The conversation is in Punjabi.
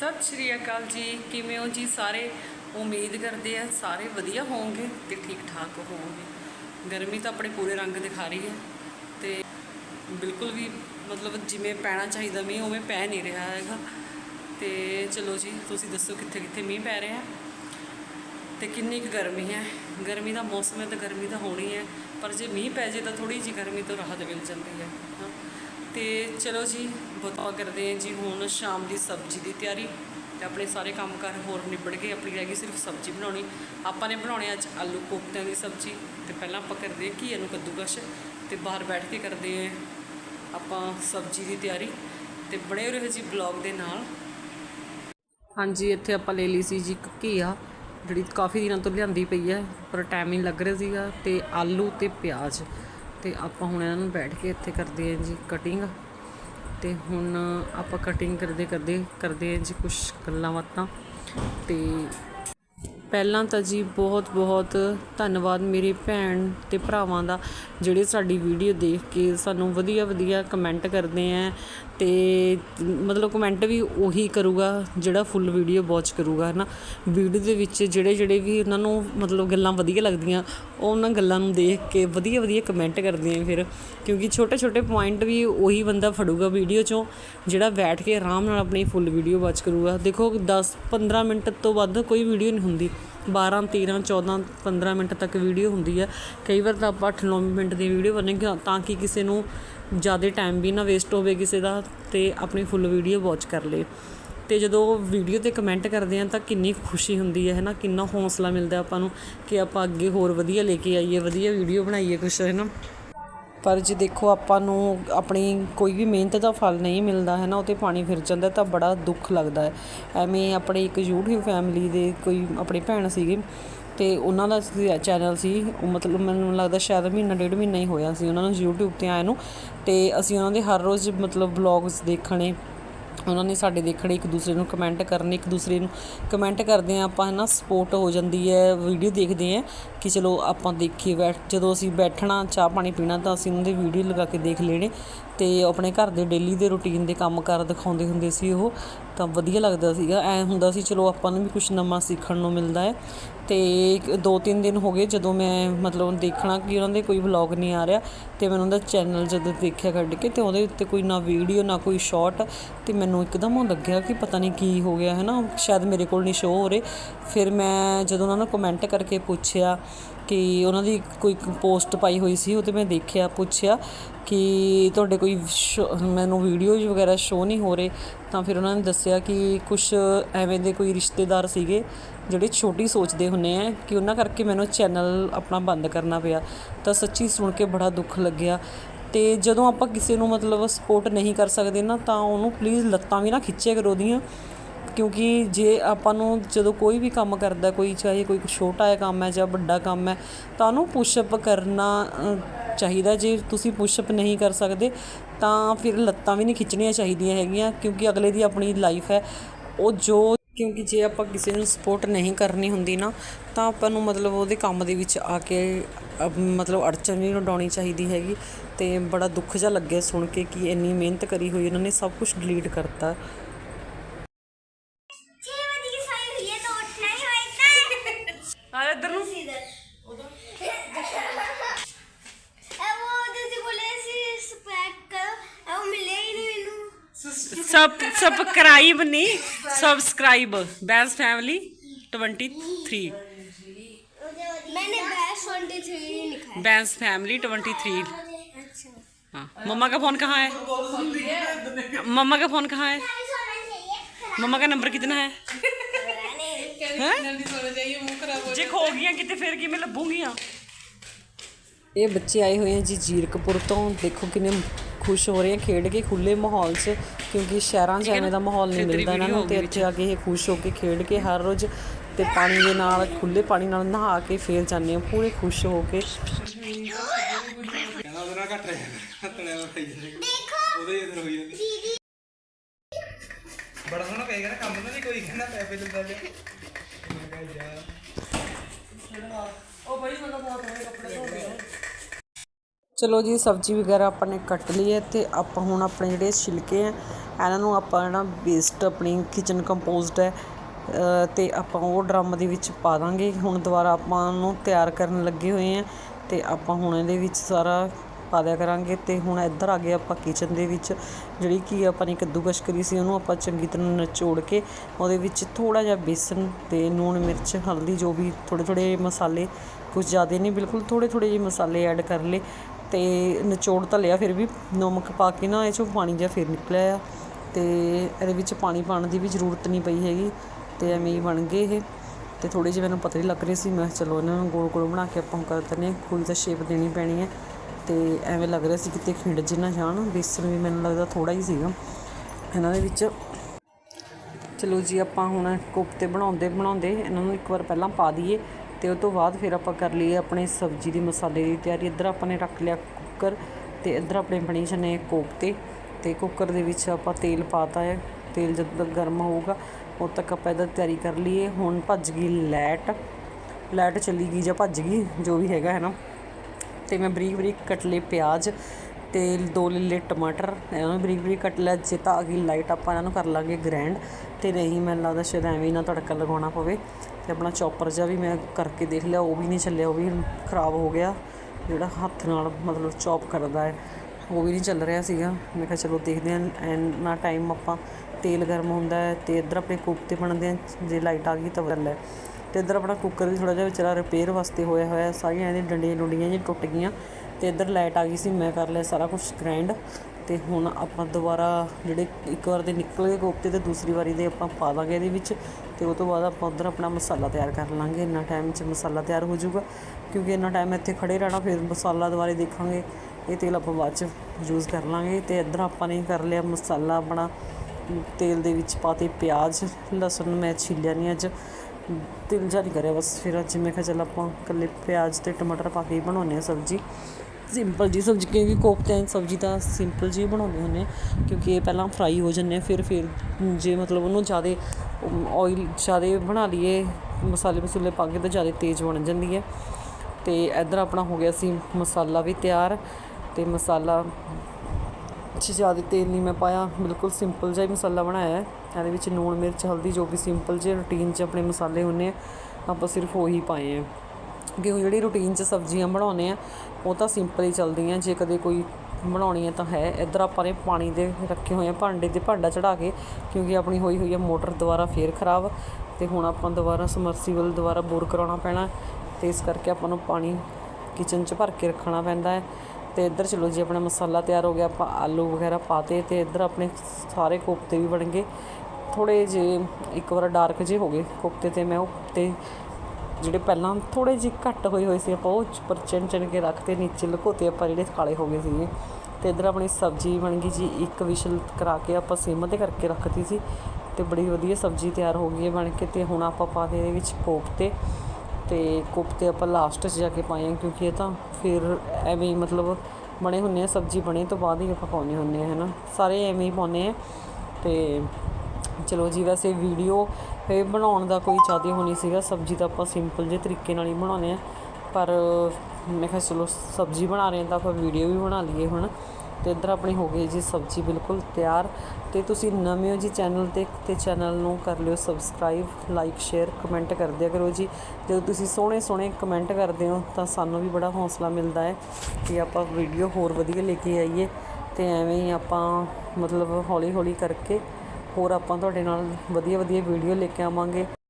ਸਤਿ ਸ਼੍ਰੀ ਅਕਾਲ ਜੀ। ਕਿਵੇਂ ਹੋ ਜੀ ਸਾਰੇ? ਉਮੀਦ ਕਰਦੇ ਆ ਸਾਰੇ ਵਧੀਆ ਹੋਵੋਗੇ ਤੇ ਠੀਕ ਠਾਕ ਹੋਵੋਗੇ। ਗਰਮੀ ਤਾਂ ਆਪਣੇ ਪੂਰੇ ਰੰਗ ਦਿਖਾ ਰਹੀ ਹੈ ਤੇ ਬਿਲਕੁਲ ਵੀ ਮਤਲਬ ਜਿਵੇਂ ਪੈਣਾ ਚਾਹੀਦਾ ਮੀਂਹ, ਉਵੇਂ ਪੈ ਨਹੀਂ ਰਿਹਾ ਹੈਗਾ। ਤੇ ਚਲੋ ਜੀ, ਤੁਸੀਂ ਦੱਸੋ ਕਿੱਥੇ ਕਿੱਥੇ ਮੀਂਹ ਪੈ ਰਿਹਾ? ਤੇ ਕਿੰਨੀ ਕੁ ਗਰਮੀ ਹੈ? ਗਰਮੀ ਦਾ ਮੌਸਮ ਹੈ ਤਾਂ ਗਰਮੀ ਤਾਂ ਹੋਣੀ ਹੈ, ਪਰ ਜੇ ਮੀਂਹ ਪੈ ਜੇ ਤਾਂ ਥੋੜੀ ਜਿਹੀ ਗਰਮੀ ਤੋਂ ਰਾਹਤ ਮਿਲ ਜਾਂਦੀ ਹੈ। ਹਾਂ। ਤੇ ਚਲੋ ਜੀ ਬਤਾ ਕਰਦੇ ਹਾਂ ਜੀ ਹੁਣ ਸ਼ਾਮ ਦੀ ਸਬਜ਼ੀ ਦੀ ਤਿਆਰੀ ਤੇ ਆਪਣੇ ਸਾਰੇ ਕੰਮਕਾਰ ਹੋਰ ਨਿਬੜ ਗਏ, ਆਪਣੀ ਰਹਿ ਗਈ ਸਿਰਫ ਸਬਜ਼ੀ ਬਣਾਉਣੀ। ਆਪਾਂ ਨੇ ਬਣਾਉਣੇ ਅੱਜ ਆਲੂ ਕੋਫਤਿਆਂ ਦੀ ਸਬਜ਼ੀ ਤੇ ਪਹਿਲਾਂ ਆਪਾਂ ਕਰਦੇ ਹਾਂ ਘੀਏ ਨੂੰ ਕੱਦੂਕਸ਼ ਤੇ ਬਾਹਰ ਬੈਠ ਕੇ ਕਰਦੇ ਹਾਂ ਆਪਾਂ ਸਬਜ਼ੀ ਦੀ ਤਿਆਰੀ ਤੇ ਬਣੇ ਰਹੋ ਜੀ ਬਲੌਗ ਦੇ ਨਾਲ। ਹਾਂਜੀ, ਇੱਥੇ ਆਪਾਂ ਲੈ ਲਈ ਸੀ ਜੀ ਇੱਕ ਘੀਆ, ਜਿਹੜੀ ਕਾਫੀ ਦਿਨਾਂ ਤੋਂ ਲਿਆਂਦੀ ਪਈ ਹੈ, ਪਰ ਟਾਈਮ ਨਹੀਂ ਲੱਗ ਰਿਹਾ ਸੀਗਾ ਤੇ ਆਲੂ ਤੇ ਪਿਆਜ਼। ਤੇ ਆਪਾਂ ਹੁਣ ਇਹਨਾਂ ਨੂੰ ਬੈਠ ਕੇ ਇੱਥੇ ਕਰਦੇ ਹਾਂ ਜੀ ਕਟਿੰਗ ਤੇ ਹੁਣ ਆਪਾਂ ਕਟਿੰਗ ਕਰਦੇ ਕਰਦੇ ਕਰਦੇ ਹਾਂ ਜੀ ਕੁਝ ਗੱਲਾਂ ਬਾਤਾਂ ਤੇ ਪਹਿਲਾਂ ਤਾਂ ਜੀ ਬਹੁਤ ਬਹੁਤ ਧੰਨਵਾਦ ਮੇਰੇ ਭੈਣ ਅਤੇ ਭਰਾਵਾਂ ਦਾ, ਜਿਹੜੇ ਸਾਡੀ ਵੀਡੀਓ ਦੇਖ ਕੇ ਸਾਨੂੰ ਵਧੀਆ ਵਧੀਆ ਕਮੈਂਟ ਕਰਦੇ ਹੈ ਅਤੇ ਮਤਲਬ ਕਮੈਂਟ ਵੀ ਉਹੀ ਕਰੂਗਾ, ਜਿਹੜਾ ਫੁੱਲ ਵੀਡੀਓ ਵਾਚ ਕਰੂਗਾ ਨਾ ਵੀਡੀਓ ਦੇ ਵਿੱਚ ਜਿਹੜੇ ਜਿਹੜੇ ਵੀ ਉਹਨਾਂ ਨੂੰ ਮਤਲਬ ਗੱਲਾਂ ਵਧੀਆ ਲੱਗਦੀਆਂ, ਉਹ ਉਹਨਾਂ ਗੱਲਾਂ ਨੂੰ ਦੇਖ ਕੇ ਵਧੀਆ ਵਧੀਆ ਕਮੈਂਟ ਕਰਦੇ ਆ ਫਿਰ। ਕਿਉਂਕਿ ਛੋਟੇ ਛੋਟੇ ਪੁਆਇੰਟ ਵੀ ਉਹੀ ਬੰਦਾ ਫੜੂਗਾ ਵੀਡੀਓ ਚੋਂ, ਜਿਹੜਾ ਬੈਠ ਕੇ ਆਰਾਮ ਨਾਲ ਆਪਣੀ ਫੁੱਲ ਵੀਡੀਓ ਵਾਚ ਕਰੂਗਾ। ਦੇਖੋ 10 15 ਮਿੰਟ ਤੋਂ ਵੱਧ ਕੋਈ ਵੀਡੀਓ ਨਹੀਂ ਹੁੰਦੀ। 12 13 14 15 ਮਿੰਟ ਤੱਕ ਵੀਡੀਓ ਹੁੰਦੀ ਹੈ। ਕਈ ਵਾਰ ਤਾਂ ਆਪਾਂ 8 9 ਮਿੰਟ ਦੀ ਵੀਡੀਓ ਬਣੇਗੀ ਤਾਂ ਕਿ ਕਿਸੇ ਨੂੰ ਜ਼ਿਆਦਾ ਟਾਈਮ ਵੀ ਨਾ ਵੇਸਟ ਹੋਵੇ ਕਿਸੇ ਦਾ ਤੇ ਆਪਣੀ ਫੁੱਲ ਵੀਡੀਓ ਵਾਚ ਕਰ ਲੇ ਤੇ ਜਦੋਂ ਵੀਡੀਓ ਤੇ ਕਮੈਂਟ ਕਰਦੇ ਆ ਤਾਂ ਕਿੰਨੀ ਖੁਸ਼ੀ ਹੁੰਦੀ ਹੈ, ਹੈਨਾ? ਕਿੰਨਾ ਹੌਸਲਾ ਮਿਲਦਾ ਆਪਾਂ ਨੂੰ ਕਿ ਆਪਾਂ ਅੱਗੇ ਹੋਰ ਵਧੀਆ ਲੈ ਕੇ ਆਈਏ, ਵਧੀਆ ਵੀਡੀਓ ਬਣਾਈਏ ਕੁਛ, ਹੈਨਾ? ਪਰ ਜੇ ਦੇਖੋ ਆਪਾਂ ਨੂੰ ਆਪਣੀ ਕੋਈ ਵੀ ਮਿਹਨਤ ਦਾ ਫਲ ਨਹੀਂ ਮਿਲਦਾ ਹੈ ਨਾ ਉਹ 'ਤੇ ਪਾਣੀ ਫਿਰ ਜਾਂਦਾ ਤਾਂ ਬੜਾ ਦੁੱਖ ਲੱਗਦਾ ਹੈ। ਐਵੇਂ ਆਪਣੇ ਇੱਕ ਯੂਟਿਊਬ ਫੈਮਿਲੀ ਦੇ ਕੋਈ ਆਪਣੀ ਭੈਣ ਸੀਗੇ ਅਤੇ ਉਹਨਾਂ ਦਾ ਚੈਨਲ ਸੀ, ਉਹ ਮਤਲਬ ਮੈਨੂੰ ਲੱਗਦਾ ਸ਼ਾਇਦ ਮਹੀਨਾ, ਡੇਢ ਮਹੀਨਾ ਹੀ ਹੋਇਆ ਸੀ ਉਹਨਾਂ ਨੂੰ YouTube ਤੇ ਆਏ ਨੂੰ। ਅਤੇ ਅਸੀਂ ਉਹਨਾਂ ਦੇ ਹਰ ਰੋਜ਼ ਮਤਲਬ ਵਲੌਗਸ ਦੇਖਣੇ ਉਹਨਾਂ ਨੇ ਸਾਡੇ ਦੇਖਣੇ, ਇੱਕ ਦੂਸਰੇ ਨੂੰ ਕਮੈਂਟ ਕਰਨੇ, ਇੱਕ ਦੂਸਰੇ ਨੂੰ ਕਮੈਂਟ ਕਰਦੇ ਹਾਂ, ਆਪਾਂ ਹੈ ਨਾ ਸਪੋਰਟ ਹੋ ਜਾਂਦੀ ਹੈ ਵੀਡੀਓ ਦੇਖਦੇ ਆ ਕਿ ਚਲੋ ਆਪਾਂ ਦੇਖੀਏ ਬੈਠ ਜਦੋਂ ਅਸੀਂ ਬੈਠਣਾ, ਚਾਹ ਪਾਣੀ ਪੀਣਾ ਤਾਂ ਅਸੀਂ ਉਹਨਾਂ ਦੇ ਵੀਡੀਓ ਲਗਾ ਕੇ ਦੇਖ ਲੈਣੇ। ਅਤੇ ਆਪਣੇ ਘਰ ਦੇ ਡੇਲੀ ਦੇ ਰੂਟੀਨ ਦੇ ਕੰਮ ਕਾਰ ਦਿਖਾਉਂਦੇ ਹੁੰਦੇ ਸੀ ਉਹ, ਤਾਂ ਵਧੀਆ ਲੱਗਦਾ ਸੀਗਾ। ਐਂ ਹੁੰਦਾ ਸੀ, ਚਲੋ ਆਪਾਂ ਨੂੰ ਵੀ ਕੁਝ ਨਵਾਂ ਸਿੱਖਣ ਨੂੰ ਮਿਲਦਾ ਹੈ। ਤੇ ਇੱਕ- ਦੋ ਤਿੰਨ ਦਿਨ ਹੋ ਗਏ, ਜਦੋਂ ਮੈਂ ਮਤਲਬ ਦੇਖਣਾ ਕਿ ਉਹਨਾਂ ਦੇ ਕੋਈ ਵਲੌਗ ਨਹੀਂ ਆ ਰਿਹਾ, ਤੇ ਮੈਂ ਉਹਨਾਂ ਦਾ ਚੈਨਲ ਜਦੋਂ ਦੇਖਿਆ ਕੱਢ ਕੇ, ਤੇ ਉਹਦੇ ਉੱਤੇ ਕੋਈ ਨਾ ਵੀਡੀਓ ਨਾ ਕੋਈ ਸ਼ਾਰਟ ਤੇ ਮੈਨੂੰ ਇੱਕਦਮ ਉਹ ਲੱਗਿਆ ਕਿ ਪਤਾ ਨਹੀਂ ਕੀ ਹੋ ਗਿਆ ਹੈ ਨਾ ਸ਼ਾਇਦ ਮੇਰੇ ਕੋਲ ਨਹੀਂ ਸ਼ੋ ਹੋ ਰਹੇ। ਫਿਰ ਮੈਂ ਜਦੋਂ ਉਹਨਾਂ ਨੂੰ ਕਮੈਂਟ ਕਰਕੇ ਪੁੱਛਿਆ ਕਿ ਉਹਨਾਂ ਦੀ ਕੋਈ ਪੋਸਟ ਪਾਈ ਹੋਈ ਸੀ, ਉਹ ਤੇ ਮੈਂ ਦੇਖਿਆ, ਪੁੱਛਿਆ ਕਿ ਤੁਹਾਡੇ ਕੋਈ ਸ਼ੋ- ਮੈਨੂੰ ਵੀਡੀਓਜ਼ ਵਗੈਰਾ ਸ਼ੋ ਨਹੀਂ ਹੋ ਰਹੇ, ਤਾਂ ਫਿਰ ਉਹਨਾਂ ਨੇ ਦੱਸਿਆ ਕਿ ਕੁਝ ਐਵੇਂ ਦੇ ਕੋਈ ਰਿਸ਼ਤੇਦਾਰ ਸੀਗੇ ਜਿਹੜੇ ਛੋਟੀ ਸੋਚਦੇ ਹੁੰਨੇ ਆ ਕਿ ਉਹਨਾਂ ਕਰਕੇ ਮੈਨੂੰ ਚੈਨਲ ਆਪਣਾ ਬੰਦ ਕਰਨਾ ਪਿਆ। ਤਾਂ ਸੱਚੀ ਸੁਣ ਕੇ ਬੜਾ ਦੁੱਖ ਲੱਗਿਆ। ਤੇ ਜਦੋਂ ਆਪਾਂ ਕਿਸੇ ਨੂੰ ਮਤਲਬ ਸਪੋਰਟ ਨਹੀਂ ਕਰ ਸਕਦੇ ਨਾ, ਤਾਂ ਉਹਨੂੰ ਪਲੀਜ਼ ਲੱਤਾਂ ਵੀ ਨਾ ਖਿੱਚਿਆ ਕਰੋ ਦੀਆਂ ਕਿਉਂਕਿ ਜੇ ਆਪਾਂ ਨੂੰ ਜਦੋਂ ਕੋਈ ਵੀ ਕੰਮ ਕਰਦਾ, ਕੋਈ ਚਾਹੇ ਕੋਈ ਛੋਟਾ ਹੈ ਕੰਮ ਹੈ ਜਾਂ ਵੱਡਾ ਕੰਮ ਹੈ, ਤਾਂ ਉਹਨੂੰ ਪੁਸ਼ਅਪ ਕਰਨਾ ਚਾਹੀਦਾ। ਜੇ ਤੁਸੀਂ ਪੁਸ਼ਅਪ ਨਹੀਂ ਕਰ ਸਕਦੇ, ਤਾਂ ਫਿਰ ਲੱਤਾਂ ਵੀ ਨਹੀਂ ਖਿੱਚਣੀਆਂ ਚਾਹੀਦੀਆਂ ਹੈਗੀਆਂ, ਕਿਉਂਕਿ ਅਗਲੇ ਦੀ ਆਪਣੀ ਲਾਈਫ ਹੈ। ਉਹ ਜੋ, ਕਿਉਂਕਿ ਜੇ ਆਪਾਂ ਕਿਸੇ ਨੂੰ ਸਪੋਰਟ ਨਹੀਂ ਕਰਨੀ ਹੁੰਦੀ ਨਾ, ਤਾਂ ਆਪਾਂ ਨੂੰ ਮਤਲਬ ਉਹਦੇ ਕੰਮ ਦੇ ਵਿੱਚ ਆ ਕੇ ਮਤਲਬ ਅੜਚਨ ਵੀ ਉਡਾਉਣੀ ਚਾਹੀਦੀ ਹੈਗੀ। ਤੇ ਬੜਾ ਦੁੱਖ ਜਿਹਾ ਲੱਗਿਆ ਸੁਣ ਕੇ ਕਿ ਇੰਨੀ ਮਿਹਨਤ ਕਰੀ ਹੋਈ ਉਹਨਾਂ ਨੇ, ਸਭ ਕੁਝ ਡਿਲੀਟ ਕਰਤਾ। सब सब्सक्राइब नहीं subscribe Bains family twenty three Bains family twenty three हाँ। मम्मा का फ़ोन कहाँ है? मम्मा का फ़ोन कहाँ है? मम्मा का नंबर कितना है? जे खो गई कितने फिर की मैं लभूँगी ये बच्चे आए हुए हैं जी जीरकपुर तो देखो कि ਖੁਸ਼ ਹੋ ਰਹੇ ਆ ਖੇਡ ਕੇ ਖੁੱਲੇ ਮਾਹੌਲ 'ਚ ਕਿਉਂਕਿ ਸ਼ਹਿਰਾਂ 'ਚ ਐਵੇਂ ਦਾ ਮਾਹੌਲ ਨਹੀਂ ਮਿਲਦਾ ਇਹਨਾਂ ਨੂੰ ਤੇ ਇੱਥੇ ਆ ਕੇ ਇਹ ਖੁਸ਼ ਹੋ ਕੇ ਖੇਡ ਕੇ ਹਰ ਰੋਜ਼ ਤੇ ਪਾਣੀ ਦੇ ਨਾਲ ਖੁੱਲੇ ਪਾਣੀ ਨਾਲ ਨਹਾ ਕੇ ਫੇਰ ਜਾਂਦੇ ਆ ਪੂਰੇ ਖੁਸ਼ ਹੋ ਕੇ। ਕਹਿੰਦਾ ਉਹਦੇ ਨਾਲ ਘੱਟ ਰਿਹਾ ਤਣਿਆ ਵਾ ਖਾਈ ਦੇਖੋ। ਉਹਦੇ ਹੀ ਇਧਰ ਹੋਈ ਜਾਂਦੀ। ਬੜਾ ਸੋਹਣਾ ਕਹੇਗਾ ਨਾ ਕੰਮ ਤਾਂ ਨਹੀਂ ਕੋਈ ਕਹਿੰਦਾ ਪੈਸੇ ਦਿੰਦਾ ਜੇ। ਮੈਂ ਕਿਹਾ ਯਾਰ। ਉਹ ਬਈ ਮੈਨੂੰ ਬਹੁਤ ਹੋਏ ਕੱਪੜੇ ਧੋ ਚਲੋ ਜੀ ਸਬਜ਼ੀ ਵਗੈਰਾ ਆਪਾਂ ਨੇ ਕੱਟ ਲਈ ਹੈ ਤੇ ਆਪਾਂ ਹੁਣ ਆਪਣੇ ਜਿਹੜੇ ਛਿਲਕੇ ਆ ਇਹਨਾਂ ਨੂੰ ਆਪਾਂ ਨਾ ਵੇਸਟ ਆਪਣੀ ਕਿਚਨ ਕੰਪੋਸਟ ਹੈ ਅ, ਤੇ ਆਪਾਂ ਉਹ ਡਰਮ ਦੇ ਵਿੱਚ ਪਾ ਦਾਂਗੇ। ਹੁਣ ਦੁਬਾਰਾ ਆਪਾਂ ਉਹਨੂੰ ਤਿਆਰ ਕਰਨ ਲੱਗੇ ਹੋਏ ਆ ਤੇ ਆਪਾਂ ਹੁਣ ਇਹਦੇ ਵਿੱਚ ਸਾਰਾ ਪਾ ਦਿਆ ਕਰਾਂਗੇ ਤੇ ਹੁਣ ਇੱਧਰ ਆ ਗਏ ਆਪਾਂ ਕਿਚਨ ਦੇ ਵਿੱਚ। ਜਿਹੜੀ ਕਿ ਆਪਾਂ ਨੇ ਕੱਦੂਕਸ਼ ਕਰੀ ਸੀ ਉਹਨੂੰ ਆਪਾਂ ਚੰਗੀ ਤਰ੍ਹਾਂ ਨਚੋੜ ਕੇ ਉਹਦੇ ਵਿੱਚ ਥੋੜਾ ਜਿਹਾ ਬੇਸਨ ਤੇ ਲੂਣ ਮਿਰਚ ਹਲਦੀ ਜੋ ਵੀ ਥੋੜੇ ਥੋੜੇ ਮਸਾਲੇ ਕੁਝ ਜ਼ਿਆਦਾ ਨਹੀਂ ਬਿਲਕੁਲ ਥੋੜੇ ਥੋੜੇ ਜਿਹੇ ਮਸਾਲੇ ਐਡ ਕਰ ਲਏ। ਤੇ ਨਿਚੋੜ ਤਾਂ ਲਿਆ, ਫਿਰ ਵੀ ਨਮਕ ਪਾ ਕੇ ਨਾ ਇਹ 'ਚੋਂ ਪਾਣੀ ਜਿਹਾ ਫਿਰ ਨਿਕਲਿਆ ਆ। ਤੇ ਇਹਦੇ ਵਿੱਚ ਪਾਣੀ ਪਾਉਣ ਦੀ ਵੀ ਜ਼ਰੂਰਤ ਨਹੀਂ ਪਈ ਹੈਗੀ, ਤੇ ਐਵੇਂ ਹੀ ਬਣ ਗਏ ਇਹ। ਤੇ ਥੋੜੇ ਜਿਹੇ ਮੈਨੂੰ ਪਤਾ ਨਹੀਂ ਲੱਗ ਰਹੇ ਸੀ, ਮੈਂ ਕਿਹਾ ਚਲੋ ਇਹਨਾਂ ਨੂੰ ਗੋਲ ਗੋਲ ਬਣਾ ਕੇ ਆਪਾਂ ਕਰ ਦਿੰਦੇ ਹਾਂ, ਕੋਈ ਤਾਂ ਸ਼ੇਪ ਦੇਣੀ ਪੈਣੀ ਹੈ। ਤੇ ਐਵੇਂ ਲੱਗ ਰਿਹਾ ਸੀ ਕਿਤੇ ਖਿੰਡ ਜੇ ਨਾ ਜਾਣ, ਬੇਸਨ ਵੀ ਮੈਨੂੰ ਲੱਗਦਾ ਥੋੜਾ ਹੀ ਸੀਗਾ। ਇਹਨਾਂ ਦੇ ਵਿੱਚ ਚਲੋ ਜੀ ਆਪਾਂ ਹੁਣ ਕੋਫਤੇ ਬਣਾਉਂਦੇ ਬਣਾਉਂਦੇ ਇਹਨਾਂ ਨੂੰ ਇੱਕ ਵਾਰ ਪਹਿਲਾਂ ਪਾ ਦਈਏ। ਤੇ ਉਹ ਤੋਂ ਬਾਅਦ ਫਿਰ ਆਪਾਂ ਕਰ ਲਈਏ ਆਪਣੇ ਸਬਜ਼ੀ ਦੀ ਮਸਾਲੇ ਦੀ ਤਿਆਰੀ। ਇੱਧਰ ਆਪਾਂ ਨੇ ਰੱਖ ਲਿਆ ਕੁੱਕਰ ਤੇ ਇੱਧਰ ਆਪਣੇ ਬਣੀ ਚਨੇ ਕੋਫਤੇ ਤੇ ਕੁੱਕਰ ਦੇ ਵਿੱਚ ਆਪਾਂ ਤੇਲ ਪਾਤਾ ਹੈ। ਤੇਲ ਜਦੋਂ ਤੱਕ ਗਰਮ ਹੋਊਗਾ, ਉਦੋਂ ਤੱਕ ਆਪਾਂ ਇਹਦਾ ਤਿਆਰੀ ਕਰ ਲਈਏ। ਹੁਣ ਭੱਜ ਗਈ ਲੈਟ ਲੈਟ ਚਲੀ ਗਈ ਜਾਂ ਭੱਜ ਗਈ, ਜੋ ਵੀ ਹੈਗਾ, ਹੈ ਨਾ? ਤੇ ਮੈਂ ਬਰੀਕ ਬਰੀਕ ਕੱਟ ਲਏ ਪਿਆਜ਼। ਅਤੇ ਦੋ ਲੱਲੇ ਟਮਾਟਰ ਇਹਨਾਂ ਨੂੰ ਬਰੀਕ ਬਰੀਕ ਕੱਟ ਲਿਆ, ਜੇ ਤਾਂ ਆ ਗਈ ਲਾਈਟ ਆਪਾਂ ਇਹਨਾਂ ਨੂੰ ਕਰ ਲਾਂਗੇ ਗ੍ਰੈਂਡ ਅਤੇ ਨਹੀਂ, ਮੈਨੂੰ ਲੱਗਦਾ ਸ਼ਾਇਦ ਐਵੇਂ ਹੀ ਨਾ ਤੜਕਾ ਲਗਾਉਣਾ ਪਵੇ ਅਤੇ ਆਪਣਾ ਚੌਪਰ ਜਿਹਾ ਵੀ ਮੈਂ ਕਰਕੇ ਦੇਖ ਲਿਆ, ਉਹ ਵੀ ਨਹੀਂ ਚੱਲਿਆ, ਉਹ ਵੀ ਖਰਾਬ ਹੋ ਗਿਆ। ਜਿਹੜਾ ਹੱਥ ਨਾਲ ਮਤਲਬ ਚੌਪ ਕਰਦਾ ਹੈ, ਉਹ ਵੀ ਨਹੀਂ ਚੱਲ ਰਿਹਾ ਸੀਗਾ। ਮੈਂ ਕਿਹਾ ਚਲੋ ਦੇਖਦੇ ਹਾਂ ਇੰਨਾ ਟਾਈਮ ਆਪਾਂ ਤੇਲ ਗਰਮ ਹੁੰਦਾ ਹੈ ਤੇ ਇੱਧਰ ਆਪਣੇ ਕੋਫਤੇ ਬਣਦੇ ਆ ਜੇ ਲਾਈਟ ਆ ਗਈ ਤਾਂ ਗੱਲ ਹੈ। ਤੇ ਇੱਧਰ ਆਪਣਾ ਕੁੱਕਰ ਵੀ ਥੋੜਾ ਜਿਹਾ ਵਿਚਾਰਾ ਰਿਪੇਅਰ ਵਾਸਤੇ ਹੋਇਆ ਹੋਇਆ, ਸਾਰੀਆਂ ਇਹਦੀਆਂ ਡੰਡੀਆਂ ਡੁੰਡੀਆਂ ਜੀ ਟੁੱਟ ਗਈਆਂ। ਤੇ ਇੱਧਰ ਲਾਈਟ ਆ ਗਈ ਸੀ, ਮੈਂ ਕਰ ਲਿਆ ਸਾਰਾ ਕੁਝ ਗ੍ਰਾਈਂਡ ਤੇ ਹੁਣ ਆਪਾਂ ਦੁਬਾਰਾ ਜਿਹੜੇ ਇੱਕ ਵਾਰ ਦੇ ਨਿਕਲ ਗਏ ਕੋਫਤੇ ਤੇ ਦੂਸਰੀ ਵਾਰੀ ਦੇ ਆਪਾਂ ਪਾ ਦਾਂਗੇ ਇਹਦੇ ਵਿੱਚ ਤੇ ਉਹ ਤੋਂ ਬਾਅਦ ਆਪਾਂ ਉਧਰ ਆਪਣਾ ਮਸਾਲਾ ਤਿਆਰ ਕਰ ਲਾਂਗੇ। ਇੰਨਾ ਟਾਈਮ 'ਚ ਮਸਾਲਾ ਤਿਆਰ ਹੋ ਜਾਊਗਾ ਕਿਉਂਕਿ ਇੰਨਾ ਟਾਈਮ ਇੱਥੇ ਖੜੇ ਰਹਿਣਾ, ਫਿਰ ਮਸਾਲਾ ਦੁਬਾਰੇ ਦੇਖਾਂਗੇ। ਇਹ ਤੇਲ ਆਪਾਂ ਬਾਅਦ 'ਚ ਯੂਜ਼ ਕਰ ਲਾਂਗੇ ਤੇ ਇੱਧਰ ਆਪਾਂ ਨੇ ਕਰ ਲਿਆ ਮਸਾਲਾ ਆਪਣਾ, ਤੇਲ ਦੇ ਵਿੱਚ ਪਾਤੇ ਪਿਆਜ਼, ਲਸਣ, ਮੈਂ ਛਿੱਲਿਆ ਨਹੀਂ ਅੱਜ। ਤਿਲ ਜਾ ਨਹੀਂ ਕਰਿਆ ਬਸ ਫਿਰ ਅੱਜ ਮੈਂ ਕਿਹਾ ਚੱਲ ਆਪਾਂ ਇਕੱਲੇ ਪਿਆਜ਼ ਤੇ ਟਮਾਟਰ ਪਾ ਕੇ ਹੀ ਬਣਾਉਂਦੇ ਆ ਸਬਜ਼ੀ। ਸਿੰਪਲ ਜੀ ਸਬਜ਼ੀ, ਕਿਉਂਕਿ ਕੋਫਤੇ ਸਬਜ਼ੀ ਤਾਂ ਸਿੰਪਲ ਜੀ ਬਣਾਉਂਦੇ ਹੁੰਦੇ ਹਾਂ ਕਿਉਂਕਿ ਇਹ ਪਹਿਲਾਂ ਫਰਾਈ ਹੋ ਜਾਂਦੇ ਆ, ਫਿਰ ਫਿਰ ਜੇ ਮਤਲਬ ਉਹਨੂੰ ਜ਼ਿਆਦਾ ਆਇਲ ਜ਼ਿਆਦਾ ਬਣਾ ਲਈਏ, ਮਸਾਲੇ ਮਸੂਲੇ ਪਾ ਕੇ ਤਾਂ ਜ਼ਿਆਦਾ ਤੇਜ਼ ਬਣ ਜਾਂਦੀ ਹੈ ਤੇ ਇੱਧਰ ਆਪਣਾ ਹੋ ਗਿਆ ਸੀ ਮਸਾਲਾ ਵੀ ਤਿਆਰ, ਤੇ ਮਸਾਲਾ 'ਚ ਜ਼ਿਆਦਾ ਤੇਲ ਨਹੀਂ ਮੈਂ ਪਾਇਆ, ਬਿਲਕੁਲ ਸਿੰਪਲ ਜਿਹਾ ਹੀ ਮਸਾਲਾ ਬਣਾਇਆ ਹੈ। ਇਹਦੇ ਵਿੱਚ ਲੂਣ ਮਿਰਚ, ਹਲਦੀ, ਜੋ ਵੀ ਸਿੰਪਲ ਜਿਹੇ ਰੂਟੀਨ 'ਚ ਆਪਣੇ ਮਸਾਲੇ ਹੁੰਦੇ ਆ, ਆਪਾਂ ਸਿਰਫ ਉਹੀ ਪਾਏ ਆ। ਕਿ ਉਹ ਜਿਹੜੀ ਰੂਟੀਨ 'ਚ ਸਬਜ਼ੀਆਂ ਬਣਾਉਂਦੇ ਆ ਉਹ ਤਾਂ ਸਿੰਪਲ ਹੀ ਚੱਲਦੀਆਂ ਜੇ ਕਦੇ ਕੋਈ ਬਣਾਉਣੀ ਹੈ ਤਾਂ ਹੈ। ਇੱਧਰ ਆਪਾਂ ਨੇ ਪਾਣੀ ਦੇ ਰੱਖੇ ਹੋਏ ਆ, ਭਾਂਡੇ ਤੇ ਭਾਂਡਾ ਚੜਾ ਕੇ, ਕਿਉਂਕਿ ਆਪਣੀ ਹੋਈ ਹੋਈ ਹੈ ਮੋਟਰ ਦੁਬਾਰਾ ਫੇਰ ਖਰਾਬ, ਤੇ ਹੁਣ ਆਪਾਂ ਦੁਬਾਰਾ ਸਮਰਸੀਬਲ ਦੁਬਾਰਾ ਬੋਰ ਕਰਾਉਣਾ ਪੈਣਾ, ਤੇ ਇਸ ਕਰਕੇ ਆਪਾਂ ਨੂੰ ਪਾਣੀ ਕਿਚਨ 'ਚ ਭਰ ਕੇ ਰੱਖਣਾ ਪੈਂਦਾ ਹੈ। ਤੇ ਇੱਧਰ ਚਲੋ ਜੀ, ਆਪਣਾ ਮਸਾਲਾ ਤਿਆਰ ਹੋ ਗਿਆ, ਆਪਾਂ ਆਲੂ ਵਗੈਰਾ ਪਾਤੇ ਤੇ ਇੱਧਰ ਆਪਣੇ ਸਾਰੇ ਕੋਫਤੇ ਵੀ ਬਣ ਗਏ। ਥੋੜੇ ਜਿਹੇ ਇੱਕ ਵਾਰ ਡਾਰਕ ਜੇ ਹੋ ਗਏ ਕੋਫਤੇ ਤੇ ਮੈਂ ਉਹ ਤੇ ਜਿਹੜੇ ਪਹਿਲਾਂ ਥੋੜੇ ਜਿਹੇ ਘੱਟ ਹੋਏ ਹੋਏ ਸੀ, ਆਪਾਂ ਉਹ ਉੱਪਰ ਚਿਣ ਚਿਣ ਕੇ ਰੱਖਤੇ, ਨੀਚੇ ਲੁਕੋਤੇ ਆਪਾਂ ਜਿਹੜੇ ਕਾਲੇ ਹੋ ਗਏ ਸੀਗੇ। ਤੇ ਇੱਧਰ ਆਪਣੀ ਸਬਜ਼ੀ ਬਣ ਗਈ ਜੀ, ਇੱਕ ਵਿਸ਼ਲ ਕਰਾ ਕੇ ਆਪਾਂ ਸਿਮ ਤੇ ਕਰਕੇ ਰੱਖਤੀ ਸੀ ਤੇ ਬੜੀ ਵਧੀਆ ਸਬਜ਼ੀ ਤਿਆਰ ਹੋ ਗਈ ਹੈ ਬਣ ਕੇ ਤੇ ਹੁਣ ਆਪਾਂ ਪਾ ਦੇ ਇਹਦੇ ਵਿੱਚ ਕੋਫਤੇ। ਤੇ ਕੋਫਤੇ ਆਪਾਂ ਲਾਸਟ 'ਚ ਜਾ ਕੇ ਪਾਏ ਆ ਕਿਉਂਕਿ ਇਹ ਤਾਂ ਫਿਰ ਐਵੇਂ ਹੀ ਮਤਲਬ ਬਣੇ ਹੁੰਦੇ ਆ, ਸਬਜ਼ੀ ਬਣੇ ਤੋਂ ਬਾਅਦ ਹੀ ਆਪਾਂ ਪਾਉਂਦੇ ਹੁੰਦੇ ਆ, ਹੈ ਨਾ? ਸਾਰੇ ਐਵੇਂ ਹੀ ਪਾਉਂਦੇ ਆ ਤੇ ਚਲੋ ਜੀ, ਵੈਸੇ ਵੀਡੀਓ ਇਹ ਬਣਾਉਣ ਦਾ ਕੋਈ ਜ਼ਿਆਦਾ ਹੋ ਨਹੀਂ ਸੀਗਾ, ਸਬਜ਼ੀ ਤਾਂ ਆਪਾਂ ਸਿੰਪਲ ਜਿਹੇ ਤਰੀਕੇ ਨਾਲ ਹੀ ਬਣਾਉਂਦੇ ਆ। ਪਰ ਮੈਂ ਕਿਹਾ ਚਲੋ, ਸਬਜ਼ੀ ਬਣਾ ਰਹੇ ਹਾਂ ਤਾਂ ਆਪਾਂ ਵੀਡੀਓ ਵੀ ਬਣਾ ਲਈਏ ਹੁਣ। ਤੇ ਇੱਧਰ ਆਪਣੀ ਹੋ ਗਈ ਜੀ ਸਬਜ਼ੀ ਬਿਲਕੁਲ ਤਿਆਰ। ਤੇ ਤੁਸੀਂ ਨਵੇਂ ਹੋ ਜੀ ਚੈਨਲ ਤੇ ਤੇ ਚੈਨਲ ਨੂੰ ਕਰ ਲਿਓ ਸਬਸਕ੍ਰਾਈਬ ਲਾਈਕ ਸ਼ੇਅਰ ਕਮੈਂਟ ਕਰ ਦਿਆ ਕਰੋ ਜੀ। ਜਦੋਂ ਤੁਸੀਂ ਸੋਹਣੇ ਸੋਹਣੇ ਕਮੈਂਟ ਕਰਦੇ ਹੋ, ਤਾਂ ਸਾਨੂੰ ਵੀ ਬੜਾ ਹੌਸਲਾ ਮਿਲਦਾ ਹੈ ਕਿ ਆਪਾਂ ਵੀਡੀਓ ਹੋਰ ਵਧੀਆ ਲੈ ਕੇ ਆਈਏ। ਤੇ ਐਵੇਂ ਹੀ ਆਪਾਂ ਮਤਲਬ ਹੌਲੀ ਹੌਲੀ ਕਰਕੇ ਹੋਰ ਆਪਾਂ ਤੁਹਾਡੇ ਨਾਲ ਵਧੀਆ ਵਧੀਆ ਵੀਡੀਓ ਲੈ ਕੇ ਆਵਾਂਗੇ।